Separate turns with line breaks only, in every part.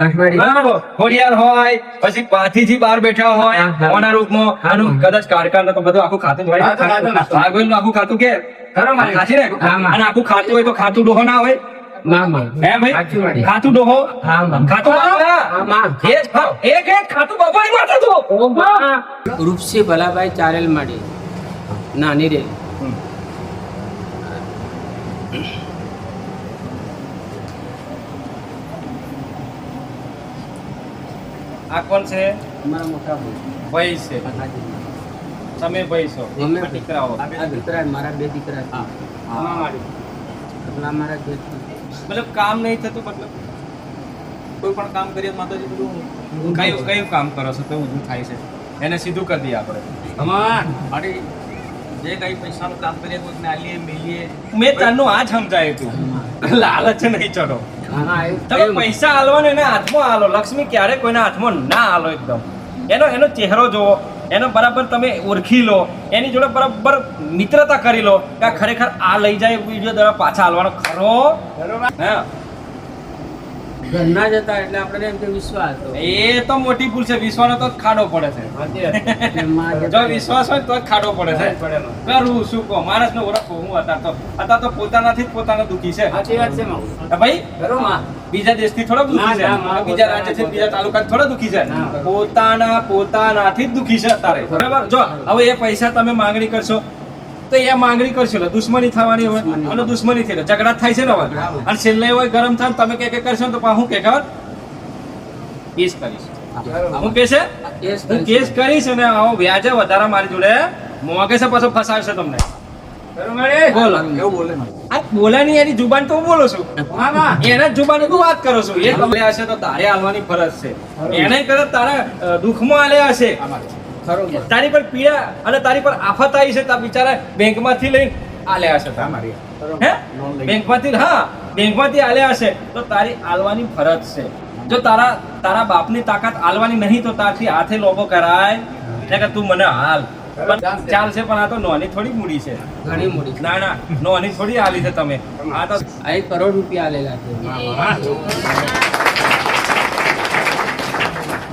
બરાબર. હોય પછી પાથીથી બહાર બેઠા હોય
હા, હા.
રૂપમાં. આનું કદાચ કારખાના તો બધું આખું ખાતું હોય.
હા, ખાતું, ખાતું.
ભાગવેલનું આખું ખાતું કે?
ખરો
ને
હા, હા.
અને આખું ખાતું હોય તો ખાતું ડોહો ના હોય. ખાતું ડોહો? ખાતું
રૂપસી ભલાભાઈ ચારેલ માડી નાની રે
આ કોણ છે?
અમારા મોટા ભાઈ.
ભાઈ છે. તમે ભાઈ છો.
અમે
દીકરાઓ
આ દીકરા મારા બે દીકરા છે.
હા.
એટલા મારા બે
મતલબ કામ નહીં થતું મતલબ કોઈ પણ કામ કરીએ માતાજી બધું કયું કયું કામ કરો છો તો ઊંધું થાય છે. એને સીધું કરી દઈએ આપણે.
અમાર. અરે જે કઈ પૈસાનું કામ કરીએ કોઈક નાલીએ મેલીએ.
મેં તને આ જ સમજાયું તું. લાલચ નહીં ચડો તમે પૈસા આલવાનો એના હાથમાં આલો. લક્ષ્મી ક્યારે કોઈના હાથમાં ના આલો એકદમ. એનો એનો ચહેરો જોવો એનો બરાબર તમે ઓળખી લો. એની જોડે બરાબર મિત્રતા કરી લો કે ખરેખર આ લઈ જાય બીજો દડા પાછા હાલવાનો ખરો. હા.
ઘરના જતા એટલે આપણે એમ કે વિશ્વાસ હતો.
એ તો મોટી ભૂલ છે વિશ્વાનો તો ખાડો પડે છે. જો વિશ્વાસ હોય તો જ ખાડો પડે છે. કરું શું કહો? માણસને ઓળખો હું અત્યારે તો અત્યારે તો પોતાનાથી જ પોતાનો દુખી છે.
સાચી વાત છે
ભાઈ
માં?
બીજા દેશથી થોડા દુખી છે.
ના, ના,
બીજા રાજ્યથી બીજા તાલુકા થોડો દુખી છે.
ના.
પોતાના પોતાનાથી જ દુખી છે અત્યારે. બરાબર? જો હવે એ પૈસા તમે માંગણી કરશો. તો એ માંગણી કરશો એટલે દુશ્મની થવાની હોય
દુશ્મની.
અને દુશ્મની થઈ ઝઘડા થાય છે ને હવે? અને છેલ્લે હોય ગરમ થાય તમે કે કે કરશો તો હું કે ખબર કેસ કરીશ. હું કે છે? હું કેસ કરીશ અને આવો વ્યાજે વધારે મારી જોડે મોગે છે પાછો ફસાવશે તમને. બોલો. બોલાની એની જુબાન તો હું બોલું છું. એના જુબાન તું વાત કરો છો. એ કમલે હશે તો તારે હાલવાની ફરજ છે. એને કરે તારા દુઃખમાં આલે હશે. તારી પર પીડા અને તારી પર આફત આવી છે તા બિચારા બેંકમાંથી લઈ આલ્યા હશે તારી.
ખરું.
હે? બેંકમાંથી હા બેંકમાંથી આલ્યા હશે તો તારી આલવાની ફરજ છે. જો તારા તારા બાપની તાકાત આલવાની નહીં તો તારથી હાથે લોબો કરાય. ને કે તું મને હાલ. ચાલશે. પણ આ તો નોની થોડી મૂડી છે.
ઘણી મૂડી
ના ના નોની થોડી આલી છે તમે. આ તો
એક કરોડ રૂપિયા આલેલા છે.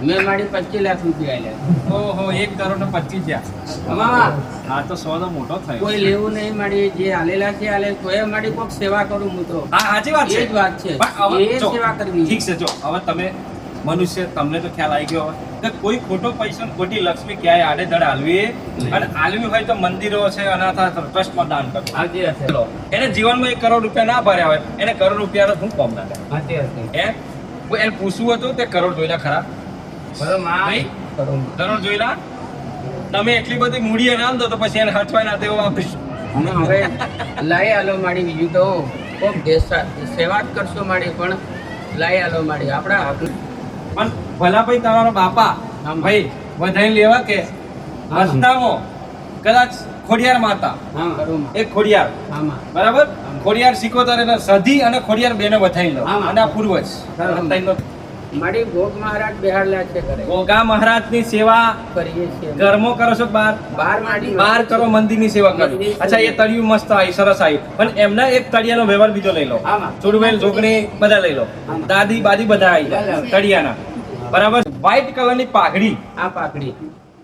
મેં મારી પચીસ લાખ રૂપિયા આલ્યા.
ઓહો એક કરોડ ને પચીસ જ્યાં
મામા
આ તો મોટો થયો.
કોઈ લેવું નહીં મારી જે આલેલા છે આલે. તો મારી કોક સેવા કરું હું તો.
હા સાચી વાત
એ જ વાત છે. એ સેવા કરવી.
ઠીક છે જો. હવે તમે મનુષ્ય તમને તો ખ્યાલ આવી ગયો હોય. કે કોઈ ખોટો પૈસો ખોટી લક્ષ્મી ક્યાંય આડે ધડ હાલવી અને હાલવી હોય તો મંદિરો છે અનાથ ટ્રસ્ટમાં દાન કરવું. એને જીવનમાં એક કરોડ રૂપિયા ના ભર્યા હોય એને કરોડ રૂપિયા શું કોમ ના કોઈ એને પૂછવું હતું તે કરોડ જોઈને ખરા.
કરું.
કરોડ તમે એટલી બધી મૂડી એને આમ દો તો પછી એને હચવાય ના તેવો
અને હવે લાઈ આલો માડી બીજું તો કોક સેવા જ કરશો માડી પણ લાઈ આલો માડી આપણા હક
પણ ભલા ભાઈ તમારો બાપા
આમ.
ભાઈ વધાઈને લેવા કે?
હા.
કદાચ ખોડિયાર માતા. એક ખોડિયાર. બરાબર? ખોડિયાર સિકોતર એટલે સધી અને ખોડિયાર બેને વધાઈ લો. અને આ પૂર્વજ.
માડી ભોગ મહારાજ બેહાડલા છે કરે
ગોગા મહારાજની સેવા
કરીએ છીએ
ઘરમાં કરો છો બાર?
બાર માડી
બાર કરો મંદિરની સેવા કરો. અચ્છા એ તળિયું મસ્ત આવી સરસ આવી. પણ એમના એક તળિયાનો વ્યવહાર બીજો લઈ લો. ચુડવેલ જોગણી બધા લઈ લો. દાદી બાદી બધા આવી તળિયાના. બરાબર? વ્હાઈટ કલરની પાઘડી.
આ પાઘડી.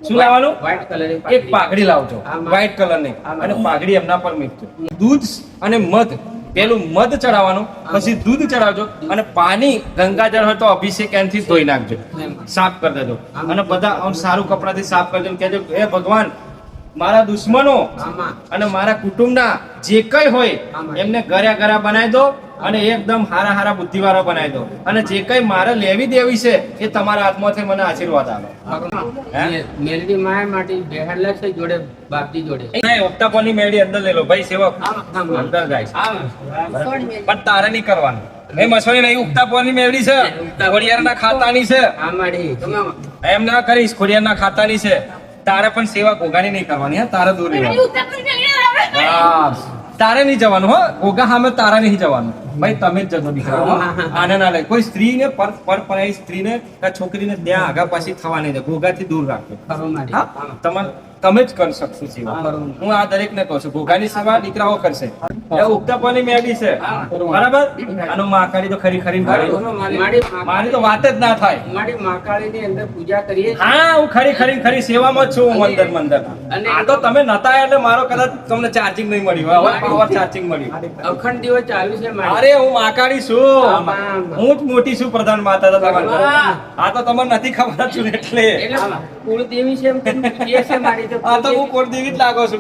શું લાવવાનું?
વ્હાઈટ કલર
એક પાઘડી લાવજો. વ્હાઈટ કલરની. અને પાઘડી એમના પર મૂકજો. દૂધ અને મધ. પેલું મધ ચડાવવાનું પછી દૂધ ચડાવજો અને પાણી ગંગાજળ હોય તો અભિષેક એનથી ધોઈ નાખજો. સાફ કરી દેજો. અને બધા આમ સારું કપડાથી સાફ કરજો કહેજો હે ભગવાન મારા દુશ્મનો અને મારા કુટુંબના જે કઈ હોય એમને ગર્યા ગરા બનાવી દો અને એકદમ હારા હારા બુદ્ધિવાળા બનાવી દો અને જે કઈ મારે લેવી દેવી છે એ તમારા હાથમાંથી મને આશીર્વાદ આપો.
મેલડી માયા માટે બેહાડલા છે જોડે બાપજી જોડે.
નહીં ઓક્ટાપોની મેળી અંદર લઈ લો. ભાઈ સેવક. અંદર જાય પણ તારે નહીં કરવાનું. એ મસોરી નહીં ઉગતાપોરની મેળી છે ખોડિયારના ખાતાની છે.
આ માડી
એમ ના કરીશ ખોડિયારના ખાતાની છે. તારે પણ સેવા ઘોઘાની નહીં કરવાની હા? તારે દૂર રહેવાનું. હા તારે નહીં જવાનું હો? ઘોઘા સામે તારે નહીં જવાનું. ભાઈ તમે જ જજો દીકરા. આને ના લઈ. કોઈ સ્ત્રીને પર પર સ્ત્રીને કે છોકરીને ત્યાં આગા પાછી થવા નહીં દે. ઘોઘાથી દૂર રાખજો.
માડી
તમારે તમે જ કરી શકશો સેવા. હું આ દરેક ને કહું છું ભોગાની સેવા દીકરાઓ કરશે. એ પાણી મેળી છે. બરાબર? અને માકાળી તો ખરી ખરી મારી તો વાત જ ના થાય.
માડી મહાકાળીની અંદર પૂજા કરીએ
હા હું ખરી ખરી ખરી સેવામાં છું મંદર મંદર. આ તો તમે નતા એટલે મારો કદાચ તમને ચાર્જિંગ નહીં મળ્યું. હવે પાવર ચાર્જિંગ મળ્યું.
અખંડ દિવસ ચાલુ છે માડી
અરે હું માકાડી છું. હું મોટી છું પ્રધાન માતા તો આ તો તમને નથી ખબર છું એટલે.
કુળદેવી છે તો
આ તો હું કુળદેવી. જ લાગો છું.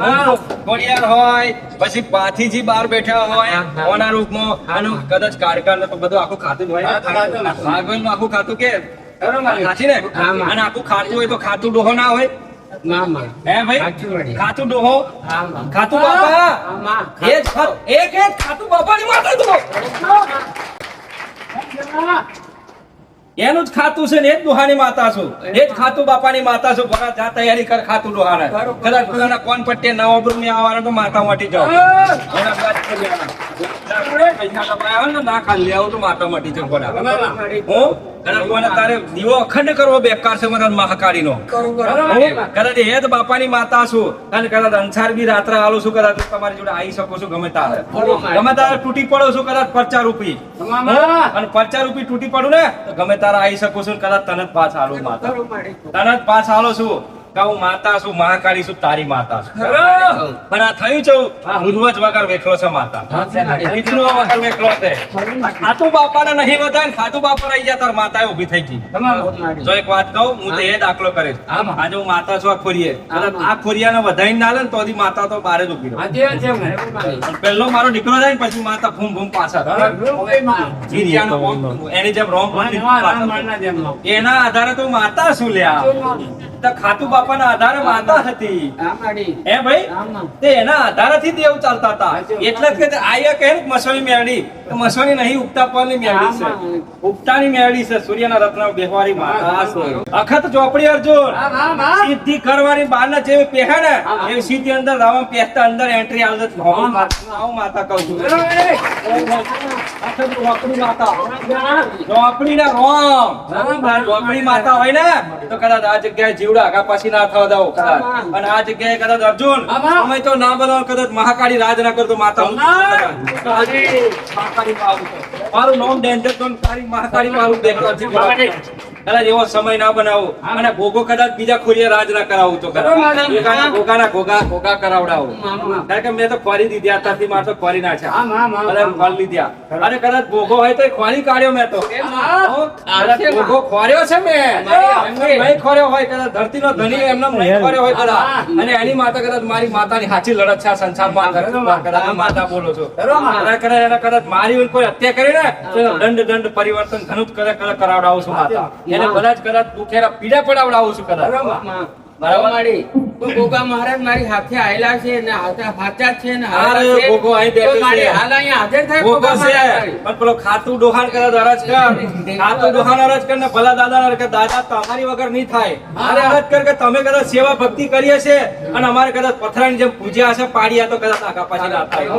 હા, કોળિયાર હોય પછી પાથીજી બાર બેઠા હોય. કોના રૂપમાં. આનું કદાચ કારકાર ને તો બધું આખું ખાતું હોય.
હા, નું
આખું ખાતું કે? ખાતું હોય તો ખાતું ડોહો ના હોય?
મામા.
હે ભાઈ ખાતું ડોહો. ખાતું બાપા. એ જ એક એક ખાતું બાપાની માતા તો એનું જ ખાતું છે ને એ જ દુહાની માતા છું. એ જ ખાતું બાપાની માતા છું. ભલા જા તૈયારી કર ખાતું
બરોબર.
કદાચ પેલાના કોન પટ્ટે આવવાના આવવાના. ને ના ખાલી લેવું તો માતા મટી જાઓ. દીવો અખંડ કરવો બેકાર છે મને મહાકાળીનો.
કરું, કરું.
કદાચ એ જ બાપાની માતા છું અને કદાચ અંસાર બી રાત્રે આલું છું કદાચ તમારી જોડે આવી શકું છું ગમે તારે. ગમે તારે તૂટી પડો છું કદાચ પરચા રૂપી. અને પરચા રૂપી તૂટી પડું ને ગમે તારે આવી શકું છું કદાચ તને જ પાછ હાલું માતા. તને જ પાછ છું. કે હું માતા છું મહાકાળી છું તારી માતા છું. પણ આ થયું છે ઉર્વજ વગર વેખલો છે માતા. વિષ્ણુ વગર વેખલો છે. ખાતું બાપાને નહીં વધારે ને ખાતું બાપા રહી ગયા તાર માતા ઊભી થઈ ગઈ. જો એક વાત કહું હું તો એ દાખલો કરીશ. આજે હું માતા છું આ ખોરીએ. આ ખોરિયાને વધાઈને ના લે ને તો માતા તો બારે જ ઊભી રહે. પહેલો મારો દીકરો જાય ને પછી માતા ફૂમ ફૂમ પાછા એની જેમ રોમ એના આધારે તો માતા શું લ્યા. તો ખાતુ બાપાના આધારે માતા હતી.
હા,
ભાઈ? તે એના આધારેથી દેવ ચાલતા હતા. એટલે જ કે આયા કહે ને મસોની મેળી તો મસોની નહીં ઉગતા પરની મેળી છે. ઉગતાની મેળી છે સૂર્યના રત્ન બેહવારી માતા છે. અખત ચોપડી અર્જુન. સિદ્ધિ કરવાની બહારના જેવી પહેરે ને. એવી સીધી અંદર રાવણ પહેરતા અંદર એન્ટ્રી આવે માતા હું માતા કહું છું. અખત ચોપડી માતા ચોપડીના રોમ ચોપડી માતા હોય ને તો કદાચ આ જગ્યાએ જીવડા આગા પાછી ના થવા દઉં. કદાચ અને આ જગ્યાએ કદાચ અર્જુન અમે તો ના બનાવો કદાચ મહાકાળી રાજ ના કરતો માતા. મારું નામ ડેન્જર તો મહાકાળી મારું છે. કદાચ એવો સમય ના બનાવો. અને ભોગો કદાચ બીજા ખોરીએ રાજ ના કરાવું તો ભોગાના ભોગાના ઘોઘા ઘોઘા કારણ કે મેં તો ખોરી દીધી અત્યારથી મારે તો ખોરી
ના
છે. ખોરી લીધા અને કદાચ ભોગો હોય તો ખોરી કાઢ્યો મેં તો. ભોગો ખોર્યો છે મેં. નહીં ખોર્યો હોય કદાચ ધરતીનો ધણી એમને નહીં ખોર્યો હોય કદાચ. અને એની માતા કદાચ મારી માતાની સાચી લડત છે આ સંસારમાં માતા બોલો છો. કદાચ કદાચ એને કદાચ મારી કોઈ હત્યા કરી ને દંડ દંડ પરિવર્તન ઘણું કદાચ કદાચ કરાવડાવું છું માતા. એને કદાચ કદાચ દુખેરા પીડા પડાવડાવું છું કદાચ.
બરાબર. ગોગા મહારાજ મારી હાથે આયેલા છે ને હાચા છે ને
અરે. ગોગો અહીં બેઠો છે.
હાલ અહીંયા હાજર થાય ગોગા
છે. પણ પેલો ખાતું ડોહાણ કદાચ દરજ કર. ખાતું ડોહાણ અરજ કર ને ભલા દાદા ને કે દાદા તમારી વગર નહીં થાય. અરે અરજ કર કે તમે કદાચ સેવા ભક્તિ કરી હશે અને અમારે કદાચ પથરાની જેમ પૂજ્યા હશે પાડ્યા તો કદાચ આખા પાછી ના થાય.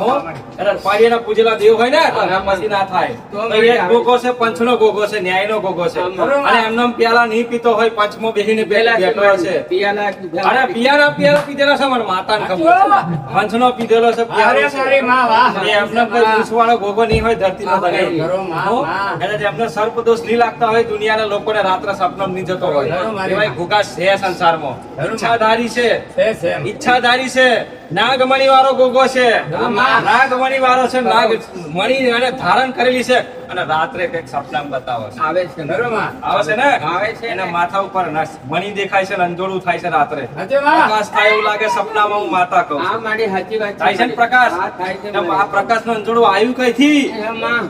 હો? કદાચ પાડીયાના પૂજેલા દેવ હોય ને તો પાછી ના થાય.
તો
ગોગો છે પંચનો ગોગો છે ન્યાયનો ગોગો છે. અને એમનો એમ પ્યાલા નહીં પીતો હોય પંચમો
બેહીને
બેઠો છે
પ્યાલા.
અરે પિયાના પિયાલા પીધેલા છે મને માતાને ખબર છે પીધેલો છે
અરે
છે.
માં વાહ.
એમને કોઈ પૂછવાળો ગોગો નહીં હોય ધરતીનો
હા,
ધણી.
ખરો, માં,
હો?
માં.
કદાચ એમને સર્પદોષ નહીં લાગતા હોય દુનિયાના લોકોને રાત્રે સપનો નહીં જતો હોય એવાય. ઘોઘા છે સંસારમાં ઈચ્છાધારી છે. ઈચ્છાધારી છે નાગમણી વાળો ગોગો છે
નાગ મણી
નાગમણી વાળો છે નાગ મણી એને ધારણ કરેલી છે અને રાત્રે કંઈક સપનામ બતાવે છે.
આવે છે ખરો
આવે છે ને?
આવે છે
એના માથા ઉપર મણી દેખાય છે ને અંજોડું થાય છે રાત્રે. પ્રકાશ થાય એવું લાગે સપનામાં હું માતા કહું
હા મારી સાચી વાત
થાય છે ને પ્રકાશ?
થાય છે
આ પ્રકાશનું અંજોડું આવ્યું
કઈ
થી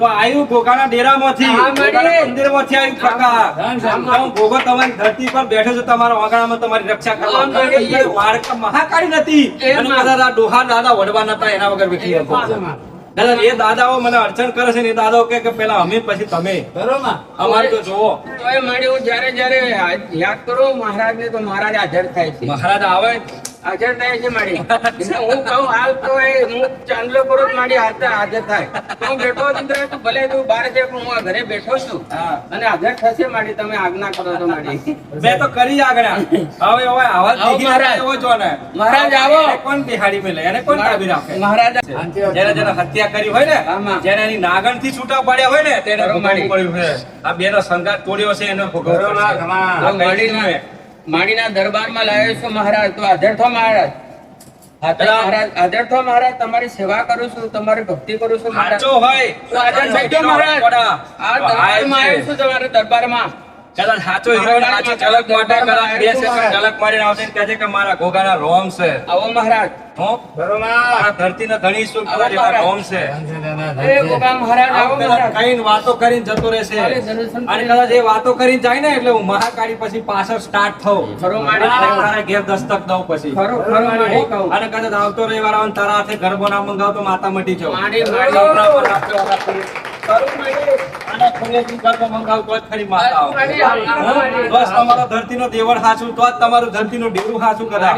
આવ્યું ગોગાના ડેરામાંથી.
મારી.
ઘોઘાના આવ્યું પ્રકાશ. તમે તમારી ધરતી પર બેઠો છો તમારા આંગણામાં તમારી રક્ષા કરવા. મહાકાળી નથી. અને મારા ડોહા દાદા વડવા નતા એના વગર બેઠી હતો દાદા એ દાદાઓ મને અડચણ કરે છે ને એ દાદાઓ કે પેલા અમે પછી તમે.
બરોબર. માં.
અમારે તો જોવો
તોય મારી હું જયારે જયારે યાદ કરું મહારાજને તો મહારાજ હાજર થાય છે.
મહારાજ આવે
હાજર થાય છે મારી. હું કહું હાલ તો એ હું ચાંદલો કરું મારી હાજર હાજર થાય. હું બેઠો છું તું ભલે તું બહાર છે પણ હું ઘરે બેઠો છું. અને હાજર થશે મારી તમે આજ્ઞા કરો તો મારી.
મેં તો કરી આગળ હવે હવે આવાજ
આવો મહારાજ.
એવો જો ને
મહારાજ આવો.
કોણ બિહાડી મેલે? એને કોણ કાબી રાખે?
મહારાજ
જેને જેને હત્યા કરી હોય ને
આમાં.
જેને એની નાગણથી છૂટા પડ્યા હોય ને તેને. ભોગવવું પડ્યું છે. આ બેનો સંગાત તોડ્યો છે એને ભોગવવું
બરોબર,
દીધું
દરબારમાં લાવ્યો છું મહારાજ તો હાજર થો મહારાજ. મહારાજ હાજર થો મહારાજ તમારી સેવા કરું છું તમારી ભક્તિ કરું છું મહારાજ. હાજર થઈ જાઓ મહારાજ. આ દરબારમાં આવ્યો છું તમારા દરબારમાં.
કદાચ સાચો હીરો સાચી ઝલક માટે કદાચ બે સેકન્ડ ઝલક મારીને આવશે કહે છે કે મારા ઘોઘાના રોમ છે.
આવો મહારાજ.
હો? આ ધરતીના ધણી શું એવા રોમ છે?
એ ગોગા મહારાજ આવો મહારાજ.
કઈને વાતો કરીને જતો રહેશે. અને કદાચ એ વાતો કરીને જાય ને એટલે હું મહાકાળી પછી પાછળ સ્ટાર્ટ થઉં.
ખરો માડી.
તારા ઘેર દસ્તક દઉં પછી.
ખરો ખરો
અને કદાચ આવતો રવિવાર તારા હાથે ગરબો ના મંગાવતો માતા મટી જાઉં. બસ તમારો ધરતીનો દેવળ હાચું તો જ તમારું ધરતીનું ડેરું હાચું કદાચ.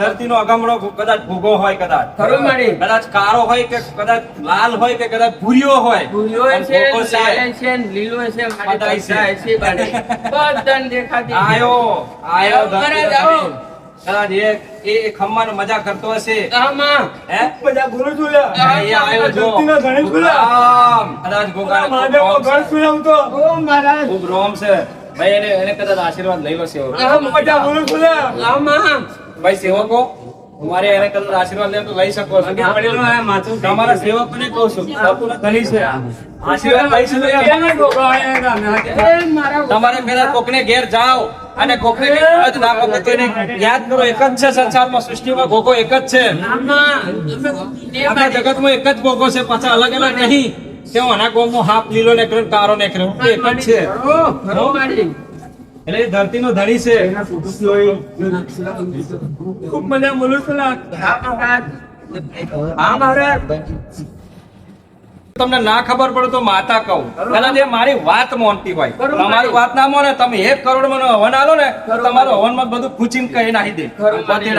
ધરતી
નો અગમડો કદાચ ભૂગો હોય કદાચ. કદાચ કાળો હોય કે કદાચ લાલ હોય કે કદાચ ભૂરિયો હોય. અને
છે. લાલે છે ને દેખાતી.
આયો આયો એ મજા કરતો હશે. હે?
છું
એ જો. કદાચ.
ઓ મહારાજ.
ખૂબ રોમ છે. ભાઈ એને એને કદાચ આશીર્વાદ લઈ લો સેવકો
આમ
બધા છું
ભાઈ સેવકો તમારે એને કદાચ આશીર્વાદ લે તો લઈ શકો છો. તમારા સેવકોને કહું છું કરી છે. આશીર્વાદ લઈ શકો તમારે પેલા કોકને ઘેર જાઓ. અને કોકને જ નામ પકડો તો યાદ કરો એક જ છે સંસારમાં સૃષ્ટિમાં ગોગો એક જ છે. આખા જગતમાં એક જ ગોગો છે પાછા અલગ અલગ નહીં. આના ગોમમાં હાફ લીલો ને કર્યો કારો ને કર્યો એક જ છે. એટલે એ ધરતીનો ધણી છે.
ખૂબ મજા બોલું છું
આ મહારાજ.
તમને ના ખબર પડે તો માતા કહું. કદાચ એ મારી વાત મોનતી હોય. તમારી વાત ના મોને તમે એક કરોડમાં હવન આલો ને તમારો હવનમાં બધું પૂછીને કહી નાખી દે.
મારી.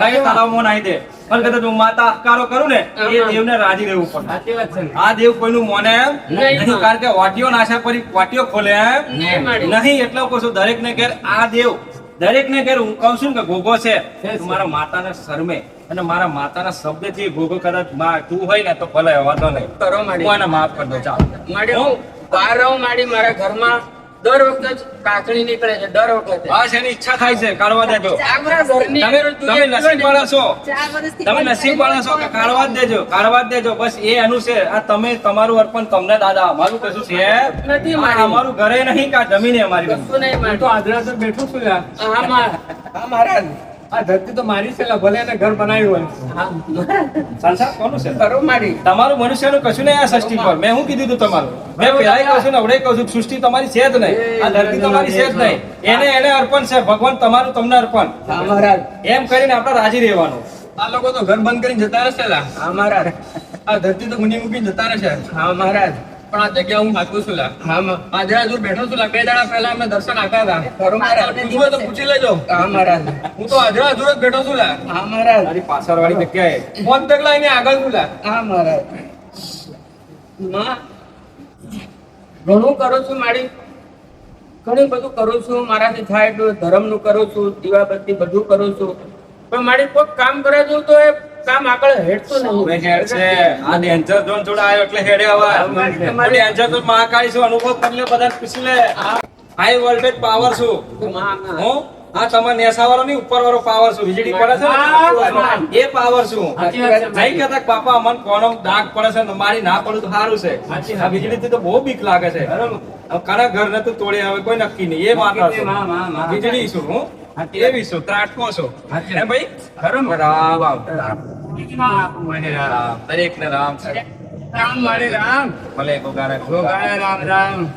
કઈ તળાવમાં નાખી દે. પણ કદાચ હું માતા અહંકારો કરું ને એ. દેવને રાજી રહેવું પડે. આ દેવ કોઈનું મોને
નહીં.
નહીં કારણ કે વાટીઓ નાશા પરી વાટીઓ ખોલે
નહીં
એટલે કહું છું દરેક ને ઘેર આ દેવ. દરેક ને ઘેર હું કહું છું ને કે ગોગો છે મારા માતાને શરમે. અને મારા માતાના શબ્દથી ભોગો કદાચમાં તું હોય ને તો ભલે વાંધો નહીં.
કરો માડી.
હું એને માફ કરી દઉં ચાલો.
માડી હું? બહાર રહું માડી મારા ઘરમાં દર વખતે જ કાકડી નીકળે છે દર વખતે.
બસ એની ઈચ્છા થાય છે કાઢવા દેજો. તમે તમે નસીબ. વાળા છો. તમે નસીબ વાળા છો કે કાઢવા જ દેજો કાઢવા જ દેજો. બસ એ એનું છે. આ તમે તમારું અર્પણ તમને દાદા. અમારું કશું છે
નથી મારી.
અમારું ઘરે નહીં કા જમીને અમારી
તો આદરા બેઠો છું યાર.
હા મા- હા મહારાજ
આ ધરતી તો મારી છે ભલે એને ઘર બનાવ્યું હોય.
સંસાર કોનું છે?
ખરો મારી.
તમારું મનુષ્યનું કશું નહીં આ સૃષ્ટિ પર. મેં શું કીધું હતું તમારું? મેં પહેલાય કહું છું ને કહું છું સૃષ્ટિ તમારી છે જ નહીં. આ ધરતી તમારી છે જ નહીં. એને એને અર્પણ છે ભગવાન તમારું તમને અર્પણ. એમ કરીને આપણે રાજી રહેવાનું.
આ લોકો તો ઘર બંધ કરીને જતા રહેશે.
હા મહારાજ.
આ ધરતી તો મુની મૂકીને જતા રહેશે.
હા મહારાજ.
પણ આ જગ્યા હું હાચવું છું.
હા મા-
આ દૂર બેઠો છું. બે દાડા પહેલા અમે દર્શન આપ્યા હતા.
ખરો મહારાજ
પૂછવું તો પૂછી લેજો.
હા મહારાજ
હું તો હાજરા હજુર જ બેઠો છું.
હા મહારાજ
મારી પાછળ વાળી જગ્યાએ.
મોત તકલા એની આગળ છું.
હા મહારાજમાં ઘણું કરું છું મારી. ઘણું બધું કરું છું. મારાથી થાય એટલું ધર્મનું કરું છું. દીવાબત્તી બધું કરું છું. પણ મારી કોઈ કામ કરે છું તો એ કામ આગળ હેઠતું નહીં
છે. આ ડેન્જર ઝોન જોડે આવ્યો એટલે હેડે આવા ડેન્જર ઝોન મહાકાળી છું અનુભવ કરીને બધા પૂછી લે. હાઈ વોલ્ટેજ પાવર છું. હું. હા? તમારે નેસાવાળો નહીં ઉપર વાળો પાવર છું. વીજળી પડે છે એ પાવર છું. નહીં કહેતા પાપા અમને કોનો ડાક પડે છે મારી ના પડે તો સારું છે. આ વીજળીથી તો બહુ બીક લાગે છે. કના ઘર ને તું તોડે હવે કોઈ નક્કી નહીં. એ માત્ર. વીજળી છું હું. એવી છું ત્રાટકો છું. હે ભાઈ?
ખરું?
રામ
રામ.
દરેક ને રામ છે.
રામ મારે રામ.
ભલે ગોગાને
ગોગાળે રામ. રામ.